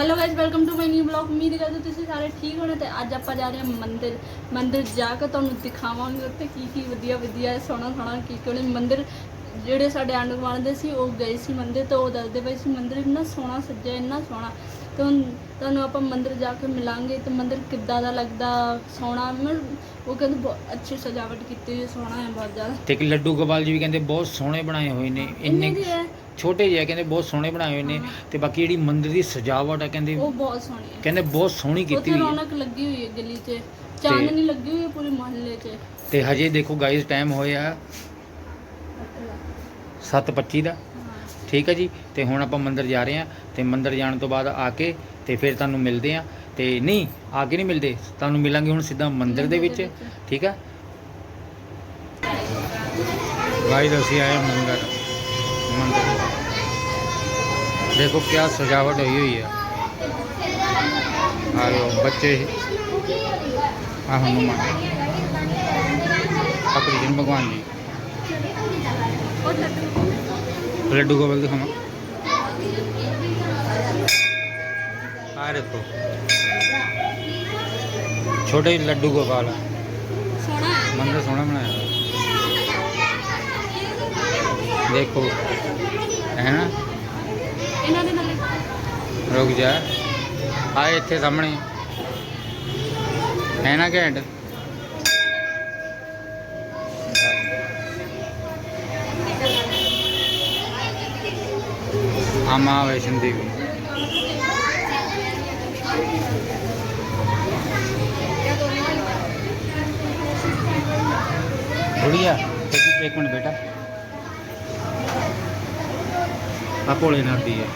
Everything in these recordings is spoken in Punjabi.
Hello guys welcome to my new blog ਉਮੀਦ ਕਰਦੇ ਤੁਸੀਂ ਸਾਰੇ ਠੀਕ ਹੋਣੇ ਤੇ ਅੱਜ ਆਪਾਂ ਜਾ ਰਹੇ ਹਾਂ ਮੰਦਿਰ ਮੰਦਿਰ ਜਾ ਕੇ ਤੁਹਾਨੂੰ ਦਿਖਾਵਾਂਗੇ ਉੱਥੇ ਕੀ ਕੀ ਵਧੀਆ ਵਧੀਆ ਸੋਹਣਾ ਸੋਹਣਾ ਕੀ ਕਿਹੜੇ ਮੰਦਿਰ ਜਿਹੜੇ ਸਾਡੇ ਆਂਢ ਗੁਆਂਢ ਦੇ ਸੀ ਉਹ ਗਏ ਸੀ ਮੰਦਿਰ ਤੇ ਉਹ ਦੱਸਦੇ ਪਏ ਸੀ ਮੰਦਿਰ ਇੰਨਾ ਸੋਹਣਾ ਸੱਜਿਆ ਇੰਨਾ ਸੋਹਣਾ। ਤੇ ਤੁਹਾਨੂੰ ਆਪਾਂ ਮੰਦਿਰ ਜਾ ਕੇ ਮਿਲਾਂਗੇ ਤੇ ਮੰਦਿਰ ਕਿੱਦਾਂ ਦਾ ਲੱਗਦਾ ਸੋਹਣਾ ਉਹ ਕਹਿੰਦੇ ਬਹੁਤ ਅੱਛੀ ਸਜਾਵਟ ਕੀਤੀ ਹੋਈ ਸੋਹਣਾ ਹੈ ਬਹੁਤ ਜ਼ਿਆਦਾ। ਤੇ ਲੱਡੂ ਗੋਪਾਲ ਜੀ ਵੀ ਕਹਿੰਦੇ ਬਹੁਤ ਸੋਹਣੇ ਬਣਾਏ ਹੋਏ ਨੇ ਇੰਨੇ ਛੋਟੇ ਜਿਹੇ ਆ, ਕਹਿੰਦੇ ਬਹੁਤ ਸੋਹਣੇ ਬਣਾਏ ਹੋਏ ਨੇ ਹਾਂ। ਤੇ ਬਾਕੀ ਜਿਹੜੀ ਮੰਦਿਰ ਦੀ ਸਜਾਵਟ ਆ ਕਹਿੰਦੇ ਉਹ ਬਹੁਤ ਸੋਹਣੀ ਹੈ ਕਹਿੰਦੇ ਬਹੁਤ ਸੋਹਣੀ ਕੀਤੀ ਉੱਥੇ ਹੋਈ ਹੈ ਰੌਣਕ ਲੱਗੀ ਹੋਈ ਹੈ ਗਲੀ 'ਚ। ਚਾਂਦਨੀ ਲੱਗੀ ਹੋਈ ਹੈ ਪੂਰੇ ਮੁਹੱਲੇ 'ਚ। ਤੇ ਹਜੇ ਦੇਖੋ ਗਾਇਸ ਟਾਈਮ ਹੋਇਆ 7:25 ਦਾ। ਹਾਂ। ਠੀਕ ਹੈ ਜੀ ਤੇ ਹੁਣ ਆਪਾਂ ਮੰਦਿਰ ਜਾ ਰਹੇ ਹਾਂ ਤੇ ਮੰਦਿਰ ਜਾਣ ਤੋਂ ਬਾਅਦ ਆ ਕੇ ਤੇ ਫਿਰ ਤੁਹਾਨੂੰ ਮਿਲਦੇ ਆ। ਤੇ ਨਹੀਂ ਆ ਕੇ ਨਹੀਂ ਮਿਲਦੇ ਤੁਹਾਨੂੰ ਮਿਲਾਂਗੇ ਹੁਣ ਸਿੱਧਾ ਮੰਦਿਰ ਦੇ ਵਿੱਚ। ਠੀਕ ਹੈ ਗਾਇਸ ਅਸੀਂ ਆਏ ਹਾਂ ਮੰਦਿਰ। ਮੰਦਿਰ ਦੇਖੋ ਕਿਆ ਸਜਾਵਟ ਹੋਈ ਹੋਈ ਹੈ ਆਲੋ ਬੱਚੇ ਆ ਹਨੂਮਾਨ ਆ ਕ੍ਰਿਸ਼ਨ ਭਗਵਾਨ ਜੀ। ਉਹ ਲੱਡੂ ਲੱਡੂ ਗੋਪਾਲ ਦਿਖਾਵਾਂ। ਆ ਦੇਖੋ। ਛੋਟੇ ਲੱਡੂ ਗੋਪਾਲ ਸੋਹਣਾ। ਹੈ ਮੰਦਰ ਸੋਹਣਾ ਬਣਾਇਆ ਹੋਇਆ। ਦੇਖੋ ਹੈ ਨਾ ਇਹਨਾਂ ਦੇ ਨਾਲ ਰੁਕ ਜਾ ਆਏ ਇੱਥੇ ਸਾਹਮਣੇ ਹੈ ਨਾ ਘੈਂਟ ਆਮਾ ਵੈਸ਼ਨ ਦੇਵੀ बढ़िया एक एक मिनट बेटा ਮਾਤਾ ਭੋਲੇਨਾਥ ਦੀ ਹੈ।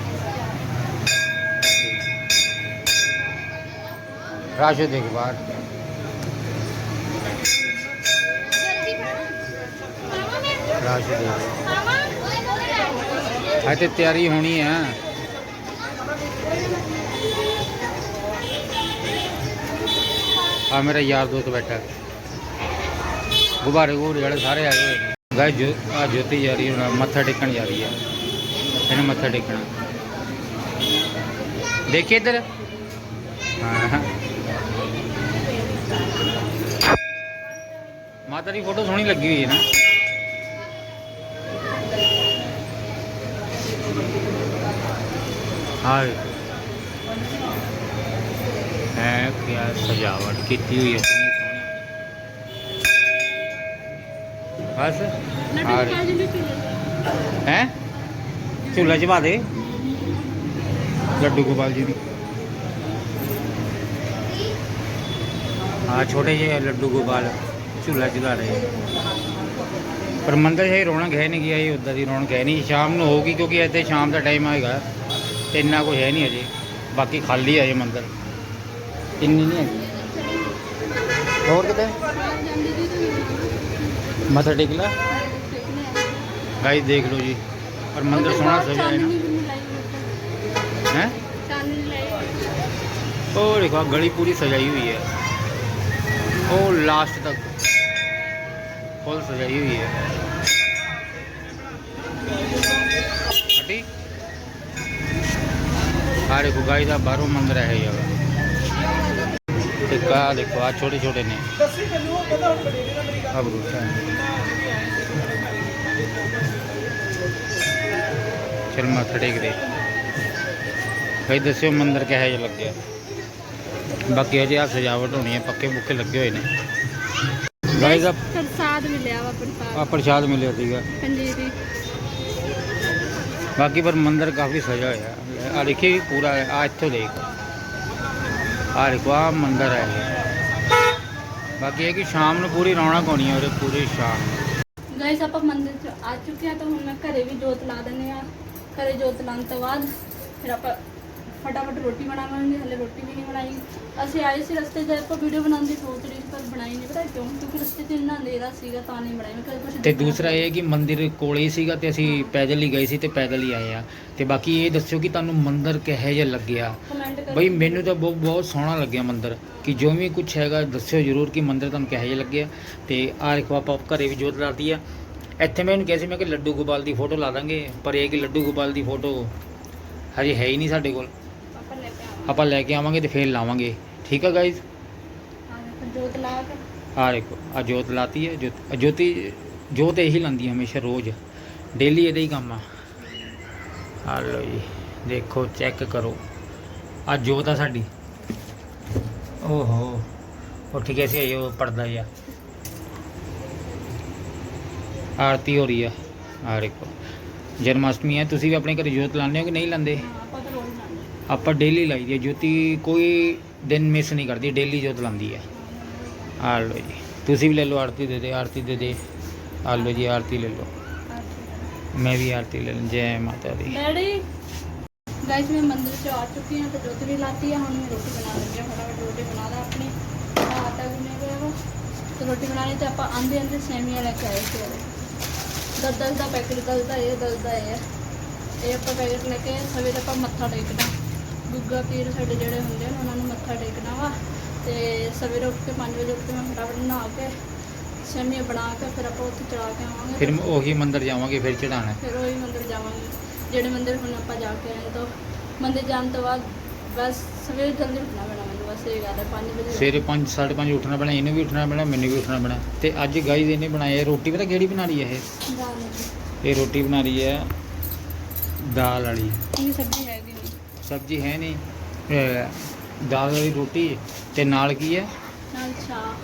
ਰਾਸ਼ਦ ਇਕਬਾਲ ਰਾਸ਼ਦ ਇਕਬਾਲ ਹੈ ਤੇ ਤਿਆਰੀ ਹੋਣੀ ਹੈ। ਆ ਮੇਰਾ ਯਾਰ ਦੋਸਤ ਬੈਠਾ। ਗੁਬਾਰੇ ਗੁਰੇ ਵਾਲੇ ਸਾਰੇ ਆ ਗਏ ਗਾਇ ਜੋ ਆ ਜੋਤੀ ਜਾ ਰਹੀ ਮੱਥਾ ਟੇਕਣ ਜਾ ਰਹੀ ਆ ਇਹਨੇ ਮੱਥਾ ਟੇਕਣਾ। ਦੇਖੀ ਇੱਧਰ? ਹਾਂ। ਮਾਤਾ ਦੀ ਫੋਟੋ ਸੋਹਣੀ ਲੱਗੀ ਹੋਈ ਹੈ ਨਾ। ਹਾਂ ਹੈ ਕਿਆ ਸਜਾਵਟ ਕੀਤੀ ਹੋਈ ਹੈ ਬਸ। ਹੈ? ਝੂਲਾ ਚਬਾ ਦੇ। ਲੱਡੂ ਗੋਪਾਲ ਜੀ ਦੀ। ਆ ਛੋਟੇ ਜਿਹੇ ਲੱਡੂ ਗੋਪਾਲ ਝੂਲਾ ਚਲਾ ਰਹੇ ਪਰ ਮੰਦਰ ਹੈ ਰੌਣਕ ਹੈ ਨਹੀਂ ਗਿਆ ਇਹ ਉਦਾਂ ਦੀ ਰੌਣਕ ਹੈ ਨਹੀਂ ਸ਼ਾਮ ਨੂੰ ਹੋਊਗੀ ਕਿਉਂਕਿ ਇੱਥੇ ਸ਼ਾਮ ਦਾ ਟਾਈਮ ਆਏਗਾ ਤੇ ਇੰਨਾ ਕੋਈ ਹੈ ਨਹੀਂ ਅਜੇ। ਬਾਕੀ ਖਾਲੀ ਹੈ ਇਹ ਮੰਦਰ। ਇੰਨੀ ਨਹੀਂ ਹੈਗੀ। ਹੋਰ ਕਿਤੇ? ਮੱਥਾ ਟੇਕ ਲਾ। ਗਾਇਸ ਦੇਖ ਲਓ ਜੀ। ਪਰ ਮੰਦਰ ਸੋਹਣਾ ਸਜਿਆ ਹੈ ਨਾ ਹੈ ਚਾਂਦਨੀ ਲਾਈ ਉਹ ਦੇਖੋ ਆਹ ਗਲੀ ਪੂਰੀ ਸਜਾਈ ਹੋਈ ਹੈ ਉਹ ਲਾਸਟ ਤੱਕ ਫੁੱਲ ਸਜਾਈ ਹੋਈ ਹੈ ਹਟੀ ਆ ਦੇਖੋ ਗਾਈ ਦਾ ਬਾਹਰੋਂ ਮੰਦਰ ਹੈ ਇਹ ਜਗ੍ਹਾ ਤੇ ਕਾ ਦੇਖੋ ਚਲ ਮੱਥਾ ਟੇਕਦੇ। ਭਾਈ ਦੱਸਿਓ ਮੰਦਰ ਕਿਹੋ ਜਿਹਾ ਲੱਗਿਆ। ਬਾਕੀ ਅਜੇ ਆ ਸਜਾਵਟ ਹੋਣੀ ਹੈ ਪੱਕੇ ਬੁੱਕੇ ਲੱਗੇ ਹੋਏ ਨੇ। ਗਾਇਸ ਆ ਪ੍ਰਸਾਦ ਮਿਲਿਆ ਵਾ ਪ੍ਰਸਾਦ। ਆਹ ਪ੍ਰਸ਼ਾਦ ਮਿਲਿਆ ਸੀਗਾ। ਪੰਜੀਰੀ ਬਾਕੀ ਪਰ ਮੰਦਰ ਕਾਫੀ ਸਜਾ ਹੋਇਆ। ਆ ਦੇਖੀ ਪੂਰਾ ਆ ਇੱਥੋਂ ਦੇਖ। ਆ ਦੇਖੋ ਆ ਮੰਦਰ ਹੈ। ਬਾਕੀ ਇਹ ਕਿ ਸ਼ਾਮ ਨੂੰ ਪੂਰੀ ਰੌਣਕ ਹੋਣੀ ਹੈ ਉਰੇ ਪੂਰੀ ਸ਼ਾਮ। ਗਾਇਸ ਆਪਾਂ ਮੰਦਿਰ ਚ ਆ ਚੁੱਕੇ ਆ ਤਾਂ ਹੁਣ ਮੈਂ ਘਰੇ ਵੀ ਜੋਤ ਲਾ ਦਿੰਦੇ ਆ। ਘਰੇ ਜੋਤ ਲਾਉਣ ਤੋਂ ਬਾਅਦ ਫਿਰ ਆਪਾਂ ਫਟਾਫਟ ਰੋਟੀ ਬਣਾਵਾਂਗੇ ਹਲੇ ਰੋਟੀ ਵੀ ਨਹੀਂ ਬਣਾਈ। ਅਸੀਂ ਆਏ ਸੀ ਰਸਤੇ 'ਚ ਆਪਾਂ ਵੀਡੀਓ ਬਣਾਉਣ ਦੀ ਸੋਚ ਰਹੀ ਸੀ ਪਰ ਬਣਾਈ ਨਹੀਂ ਪਤਾ ਕਿਉਂ? ਕਿਉਂਕਿ ਰਸਤੇ 'ਚ ਇੰਨਾ ਹਨੇਰਾ ਸੀਗਾ ਤਾਂ ਨਹੀਂ ਬਣਾਈ। ਮੈਂ ਕਿਹਾ ਕੁਝ ਤੇ ਦੂਸਰਾ ਇਹ ਕਿ ਮੰਦਿਰ ਕੋਲੇ ਹੀ ਸੀਗਾ ਤੇ ਅਸੀਂ ਪੈਦਲ ਹੀ ਗਏ ਸੀ ਤੇ ਪੈਦਲ ਹੀ ਆਏ ਆ। ਤੇ ਬਾਕੀ ਇਹ ਦੱਸਿਓ ਕਿ ਤੁਹਾਨੂੰ ਮੰਦਿਰ ਕਿਹੋ ਜਿਹਾ ਲੱਗਿਆ? ਕਮੈਂਟ ਕਰੋ। ਬਈ ਮੈਨੂੰ ਤਾਂ ਬਹੁਤ ਬਹੁਤ ਸੋਹਣਾ ਲੱਗਿਆ ਮੰਦਿਰ। ਕਿ ਜੋ ਵੀ ਕੁਝ ਹੈਗਾ ਦੱਸਿਓ ਜਰੂਰ ਕਿ ਮੰਦਿਰ ਤੁਹਾਨੂੰ ਕਿਹੋ ਜਿਹਾ ਲੱਗਿਆ। ਤੇ ਆਹ ਦੇਖੋ ਆਪਾਂ ਘਰੇ ਵੀ ਜੋਤ ਲਾਤੀ ਆ। ਇੱਥੇ ਮੈਂ ਇਹਨੂੰ ਕਿਹਾ ਸੀ ਮੈਂ ਕਿ ਲੱਡੂ ਗੋਪਾਲ ਦੀ ਫੋਟੋ ਲਾ ਦਾਂਗੇ ਪਰ ਇਹ ਕਿ ਲੱਡੂ ਗੋਪਾਲ ਦੀ ਫੋਟੋ ਹਜੇ ਹੈ ਹੀ ਨਹੀਂ ਸਾਡੇ ਕੋਲ। ਆਪਾਂ ਲੈ ਕੇ ਆਵਾਂਗੇ। ਲੈ ਤੇ ਫੇਰ ਲਾਵਾਂਗੇ। ਠੀਕ ਆ ਗਾਇਜ਼ ਆ ਦੇਖੋ ਲਾ ਆ ਦੇਖੋ ਆ ਜੋਤ ਲਾਤੀ ਹੈ ਜੋਤ ਜੋਤੀ ਜੋਤ ਇਹੀ ਲਾਂਦੀ ਹਮੇਸ਼ਾ ਰੋਜ਼। ਡੇਲੀ ਇਹਦਾ ਹੀ ਕੰਮ ਆ। ਆ ਲਓ ਜੀ ਦੇਖੋ ਚੈੱਕ ਕਰੋ। ਆ ਜੋਤ ਆ ਸਾਡੀ। ਓਹੋ ਉੱਠ ਕੇ ਸੀ ਉਹ ਪੜਦਾ ਜਿਹਾ। ਆਰਤੀ ਹੋ ਰਹੀ ਆ। ਆ ਦੇਖੋ। ਜਨਮਾਸ਼ਟਮੀ ਹੈ ਤੁਸੀਂ ਵੀ ਆਪਣੇ ਘਰੇ ਜੋਤ ਲਾਉਂਦੇ ਹੋ ਕਿ ਨਹੀਂ ਲਾਉਂਦੇ? ਆਪਾਂ ਡੇਲੀ ਲਾਈ ਦੀ ਜੋਤੀ ਕੋਈ ਦਿਨ ਮਿਸ ਨਹੀਂ ਕਰਦੀ ਡੇਲੀ ਜੋਤ ਲਾਉਂਦੀ ਹੈ। ਆ ਲਓ ਜੀ। ਤੁਸੀਂ ਵੀ ਲੈ ਲਓ ਆਰਤੀ ਦੇ ਦੇ ਆਰਤੀ ਦੇ ਦੇ। ਆ ਲਓ ਜੀ ਆਰਤੀ ਲੈ ਲਓ। ਮੈਂ ਵੀ ਆਰਤੀ ਲੈ ਲਾਂ। ਜੈ ਮਾਤਾ ਦੀ। ਡੈਡੀ ਗਾਇਸ ਮੈਂ ਮੰਦਿਰ ਚ ਆ ਚੁੱਕੀ ਹਾਂ ਤੇ ਜੋਤ ਵੀ ਲਾਤੀ ਹੈ ਹੁਣ ਮੈਂ ਰੋਟੀ ਬਣਾ ਲੱਗੀ ਹਾਂ। ਫਟਾਫਟ ਰੋਟੀ ਬਣਾ ਲਾ ਆਪਣੀ। ਆਟਾ ਗੁੰਨੇ ਪਿਆ ਵਾ। ਤੇ ਰੋਟੀ ਬਣਾਣੀ ਤੇ ਆਪਾਂ ਆਂਦੇ ਆਂਦੇ ਸੇਮੀਆਂ ਲੈ ਕੇ ਆਏ ਸੀ। ਉਹਦੇ ਦਸ ਦਸ ਦਾ ਪੈਕਟ ਦਸਦਾ ਇਹ ਦਸਦਾ ਇਹ। ਇਹ ਆਪਾਂ ਪੈਕਟ ਲੈ ਕੇ ਸਵੇਰੇ ਆਪਾਂ ਮੱਥਾ ਟੇਕਣਾ। ਗੁੱਗਾ ਪੀਰ ਸਾਡੇ ਜਿਹੜੇ ਹੁੰਦੇ ਨੇ ਉਹਨਾਂ ਨੂੰ ਮੱਥਾ ਟੇਕਣਾ ਵਾ। ਤੇ ਸਵੇਰੇ ਉੱਠ ਕੇ 5 ਵਜੇ ਉੱਠ ਕੇ ਮੈਂ ਫਟਾਫਟ ਨਹਾ ਕੇ ਸੇਮੀਆਂ ਬਣਾ ਕੇ ਫਿਰ ਆਪਾਂ ਉੱਥੇ ਚੜਾ ਕੇ ਆਵਾਂਗੇ। ਫਿਰ ਉਹੀ ਮੰਦਿਰ ਜਾਵਾਂਗੇ ਫਿਰ ਚੜਾਣਾ ਫਿਰ ਉਹੀ ਮੰਦਿਰ ਜਾਵਾਂਗੇ। ਜਿਹੜੇ ਮੰਦਿਰ ਹੁਣ ਆਪਾਂ ਜਾ ਕੇ ਆਏ ਤਾਂ ਮੰਦਿਰ ਜਾਣ ਤੋਂ ਬਾਅਦ ਬਸ ਸਵੇਰੇ ਜਲਦੀ ਉੱਠਣਾ ਪੈਣਾ ਮੈਨੂੰ ਬਸ ਇਹ ਗੱਲ ਹੈ 5 ਵਜੇ ਸਵੇਰੇ 5 5:30 ਉੱਠਣਾ ਪੈਣਾ ਇਹਨੂੰ ਵੀ ਉੱਠਣਾ ਪੈਣਾ ਮੈਨੂੰ ਵੀ ਉੱਠਣਾ ਪੈਣਾ। ਤੇ ਅੱਜ ਗਾਈਜ਼ ਇਹਨੇ ਬਣਾਈ ਹੈ ਰੋਟੀ ਪਤਾ ਕਿਹੜੀ ਬਣਾ ਰਹੀ ਹੈ ਇਹ? ਜਾਣ ਲੱਗੀ ਇਹ ਰੋਟੀ ਬਣਾ ਰਹੀ ਹੈ ਦਾਲ ਵਾਲੀ। ਇਹ ਸਬਜ਼ੀ ਹੈਗੀ ਨਹੀਂ। ਸਬਜ਼ੀ ਹੈ ਨਹੀਂ ਇਹ ਦਾਲ ਵਾਲੀ ਰੋਟੀ ਤੇ ਨਾਲ ਕੀ ਹੈ? ਨਾਲ ਚਾਹ।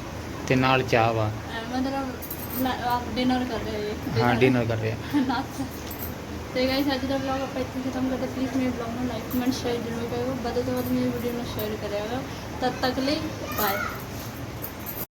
ਤੇ ਨਾਲ ਚਾਹ ਵਾ। ਐਂ ਮਤਲਬ ਨਾ- ਆਪ ਡਿਨਰ ਕਰ ਰਹੇ ਹਾਂ ਹਾਂ ਡਿਨਰ ਕਰ ਰਿਹਾ ਨਾਸ਼ਤਾ। ਤੇ ਗਾਇਸ ਅੱਜ ਦਾ ਵਲੌਗ ਆਪਾਂ ਇੱਥੇ ਖਤਮ ਕਰਦੇ ਪਲੀਜ਼ ਮੇਰੇ ਵਲੌਗ ਨੂੰ ਲਾਈਕ ਕਮੈਂਟ ਸ਼ੇਅਰ ਜ਼ਰੂਰ ਕਰਿਓ ਵੱਧ ਤੋਂ ਵੱਧ ਮੇਰੀ ਵੀਡੀਓ ਨੂੰ ਸ਼ੇਅਰ ਕਰਿਆ ਕਰੋ ਤਦ ਤੱਕ ਲਈ ਬਾਏ